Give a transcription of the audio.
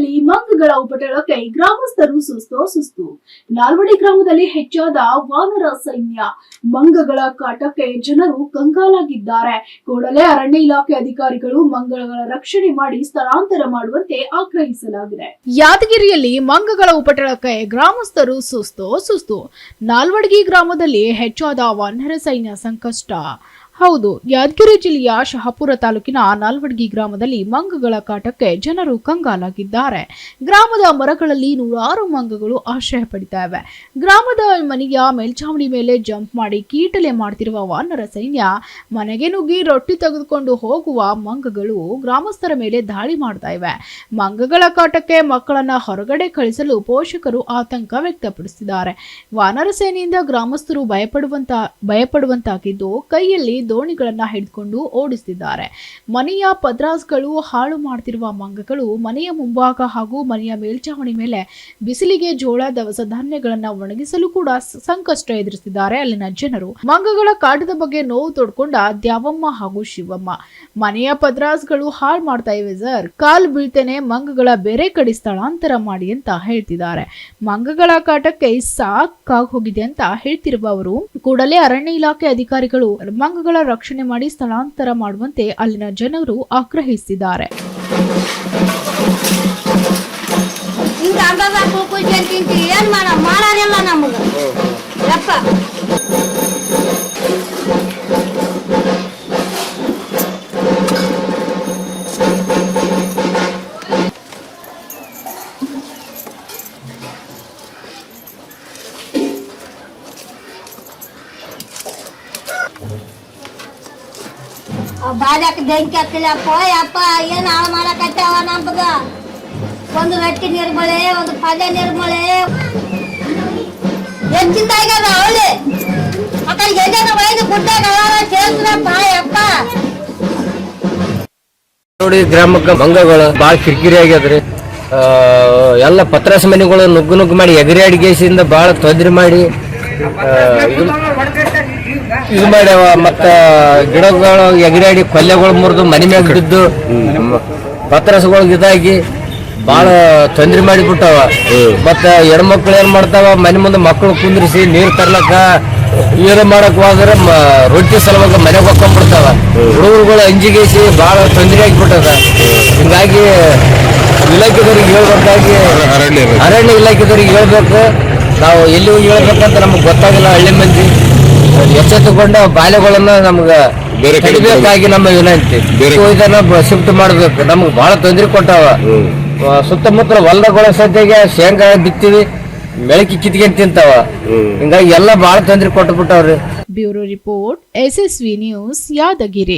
ಮಂಗಗಳ ಉಪಟಳಕ್ಕೆ ಗ್ರಾಮಸ್ಥರು ಸುಸ್ತು ಸುಸ್ತು. ನಾಲ್ವಡಿ ಗ್ರಾಮದಲ್ಲಿ ಹೆಚ್ಚಾದ ವಾನರ ಸೈನ್ಯ. ಮಂಗಗಳ ಕಾಟಕ್ಕೆ ಜನರು ಕಂಗಾಲಾಗಿದ್ದಾರೆ. ಕೂಡಲೇ ಅರಣ್ಯ ಇಲಾಖೆ ಅಧಿಕಾರಿಗಳು ಮಂಗಗಳ ರಕ್ಷಣೆ ಮಾಡಿ ಸ್ಥಳಾಂತರ ಮಾಡುವಂತೆ ಆಗ್ರಹಿಸಲಾಗಿದೆ. ಯಾದಗಿರಿಯಲ್ಲಿ ಮಂಗಗಳ ಉಪಟಳಕ್ಕೆ ಗ್ರಾಮಸ್ಥರು ಸುಸ್ತು ಸುಸ್ತು. ನಾಲ್ವಡಗಿ ಗ್ರಾಮದಲ್ಲಿ ಹೆಚ್ಚಾದ ವಾನರ ಸೈನ್ಯ ಸಂಕಷ್ಟ. ಹೌದು, ಯಾದಗಿರಿ ಜಿಲ್ಲೆಯ ಶಹಾಪುರ ತಾಲೂಕಿನ ನಾಲ್ವಡ್ಗಿ ಗ್ರಾಮದಲ್ಲಿ ಮಂಗಗಳ ಕಾಟಕ್ಕೆ ಜನರು ಕಂಗಾಲಾಗಿದ್ದಾರೆ. ಗ್ರಾಮದ ಮರಗಳಲ್ಲಿ ನೂರಾರು ಮಂಗಗಳು ಆಶ್ರಯ ಪಡಿತಾ ಇವೆ ಗ್ರಾಮದ ಮನೆಯ ಮೇಲ್ಛಾವಣಿ ಮೇಲೆ ಜಂಪ್ ಮಾಡಿ ಕೀಟಲೆ ಮಾಡ್ತಿರುವ ವಾನರ ಸೈನ್ಯ ಮನೆಗೆ ನುಗ್ಗಿ ರೊಟ್ಟಿ ತೆಗೆದುಕೊಂಡು ಹೋಗುವ ಮಂಗಗಳು ಗ್ರಾಮಸ್ಥರ ಮೇಲೆ ದಾಳಿ ಮಾಡ್ತಾ ಇವೆ. ಮಂಗಗಳ ಕಾಟಕ್ಕೆ ಮಕ್ಕಳನ್ನ ಹೊರಗಡೆ ಕಳಿಸಲು ಪೋಷಕರು ಆತಂಕ ವ್ಯಕ್ತಪಡಿಸಿದ್ದಾರೆ. ವಾನರ ಸೇನೆಯಿಂದ ಗ್ರಾಮಸ್ಥರು ಭಯಪಡುವಂತ, ಭಯಪಡುವಂತಾಗಿದ್ದು ಕೈಯಲ್ಲಿ ದೋಣಿಗಳನ್ನ ಹಿಡಿದುಕೊಂಡು ಓಡಿಸುತ್ತಿದ್ದಾರೆ ಮನೆಯ ಪದ್ರಾಸ್ಗಳು ಹಾಳು ಮಾಡ್ತಿರುವ ಮಂಗಗಳು ಮನೆಯ ಮುಂಭಾಗ ಹಾಗೂ ಮನೆಯ ಮೇಲ್ಚಾವಣಿ ಮೇಲೆ ಬಿಸಿಲಿಗೆ ಜೋಳ, ದವಸ ಧಾನ್ಯಗಳನ್ನ ಒಣಗಿಸಲು ಕೂಡ ಸಂಕಷ್ಟ ಎದುರಿಸಿದ್ದಾರೆ ಅಲ್ಲಿನ ಜನರು. ಮಂಗಗಳ ಕಾಟದ ಬಗ್ಗೆ ನೋವು ತೊಡ್ಕೊಂಡ ದ್ಯಾವಮ್ಮ ಹಾಗೂ ಶಿವಮ್ಮ. ಮನೆಯ ಪದ್ರಾಸ್ಗಳು ಹಾಳು ಮಾಡ್ತಾ ಇವೆ ಸರ್. ಕಾಲ್ ಬೀಳ್ತೇನೆ, ಮಂಗಗಳ ಬೇರೆ ಕಡೆ ಸ್ಥಳಾಂತರ ಮಾಡಿ ಅಂತ ಹೇಳ್ತಿದ್ದಾರೆ. ಮಂಗಗಳ ಕಾಟಕ್ಕೆ ಸಾಕಾಗಿ ಹೋಗಿದೆ ಅಂತ ಹೇಳ್ತಿರುವ ಅವರು ಕೂಡಲೇ ಅರಣ್ಯ ಇಲಾಖೆ ಅಧಿಕಾರಿಗಳು ಮಂಗಗಳ ರಕ್ಷಣೆ ಮಾಡಿ ಸ್ಥಳಾಂತರ ಮಾಡುವಂತೆ ಅಲ್ಲಿನ ಜನರು ಆಗ್ರಹಿಸಿದ್ದಾರೆ. Thank ಅಂತ ಬಾಲ್ಯಕ್ ಬೆಂಕಿ ಅಪ್ಪ ಯಪ್ಪ ಏನು ಹಾಳು ಮಾಡಕತ್ತಾವ ನಮ್ಗ ಒಂದು ರೊಟ್ಟಿ ನಿರ್ಮಳೆ, ಒಂದು ಪಲ್ಯ ನಿರ್ಮಳೆ. ಹೆಚ್ಚಿಂದ ಆಗ್ಯದ ಅವಳಿ ಕಡೆ ಎಲ್ಲೇನ ಒಯ್ದು ಗುಡ್ಡಾಗ ಅವಾರ ಯಪ್ಪ ನೋಡಿ ಗ್ರಾಮಕ್ಕೆ ಮಂಗಗಳು ಭಾಳ ಕಿರಿಕಿರಿ ಆಗ್ಯದ್ರಿ. ಎಲ್ಲ ಪತ್ರಾಸ ಮನೆಗಳು ನುಗ್ಗು ನುಗ್ಗು ಮಾಡಿ ಎಗರಿ ಅಡಿಗೆಸಿಂದ ಭಾಳ ತೊಂದರೆ ಮಾಡಿ ಇದು ಮಾಡ್ಯಾವ ಮತ್ತ ಗಿಡಗಳು ಎಗರಾಡಿ ಕೊಲ್ಲೆಗಳು ಮುರಿದು ಮನೆ ಮ್ಯಾಗ ಬಿದ್ದು ಪತ್ರಸಗಳು ಇದಾಗಿ ಭಾಳ ತೊಂದರೆ ಮಾಡಿಬಿಟ್ಟಾವ. ಮತ್ತ ಹೆಣ್ಮಕ್ಳು ಏನ್ ಮಾಡ್ತಾವ ಮನೆ ಮುಂದೆ ಮಕ್ಕಳು ಕುಂದ್ರಿಸಿ ನೀರ್ ತರ್ಲಕ್ಕ ಏನು ಮಾಡಕ್ ಹೋದ್ರೆ ರೊಟ್ಟಿ ಸಲುವಾಗಿ ಮನೆಗೆ ಹೊಕ್ಕೊಂಡ್ಬಿಡ್ತಾವ ಹುಡುಗರುಗಳು ಅಂಜಿಗೇಸಿ ಭಾಳ ತೊಂದರೆ ಆಗಿಬಿಟ್ಟದ. ಹಿಂಗಾಗಿ ಇಲಾಖೆದವ್ರಿಗೆ ಹೇಳ್ಬೇಕಾಗಿ ಅರಣ್ಯ ಇಲಾಖೆದವ್ರಿಗೆ ಹೇಳ್ಬೇಕು. ನಾವು ಎಲ್ಲಿ ಹೋಗಿ ಹೇಳ್ಬೇಕಂತ ನಮ್ಗೆ ಗೊತ್ತಾಗಿಲ್ಲ ಹಳ್ಳಿ ಮಂದಿ. ಎಚ್ಚೆತ್ತುಕೊಂಡು ಬಾಲ್ಯಗಳನ್ನ ನಮ್ಗ ಬೇರೆ ಕಡೆ ತಡಿಬೇಕಾಗಿ ನಮ್ಮ ವಿನಂತಿ. ಬೇರೆ- ಇದನ್ನ ಶಿಫ್ಟ್ ಮಾಡ್ಬೇಕು. ನಮ್ಗೆ ಬಹಳ ತೊಂದರೆ ಕೊಟ್ಟಾವ. ಸುತ್ತಮುತ್ತಲ ಹೊಲಗಳ ಸದ್ಯಗೆ ಶೇಂಗಾ ಬಿತ್ತೀವಿ ಬೆಳಕಿ ಕಿತ್ಕೊಂಡ್ ತಿಂತಾವ. ಹಿಂಗಾಗಿ ಎಲ್ಲ ಬಹಳ ತೊಂದರೆ ಕೊಟ್ಟು ಬಿಟ್ಟವ್ರಿ bureau report V news Yadgiri.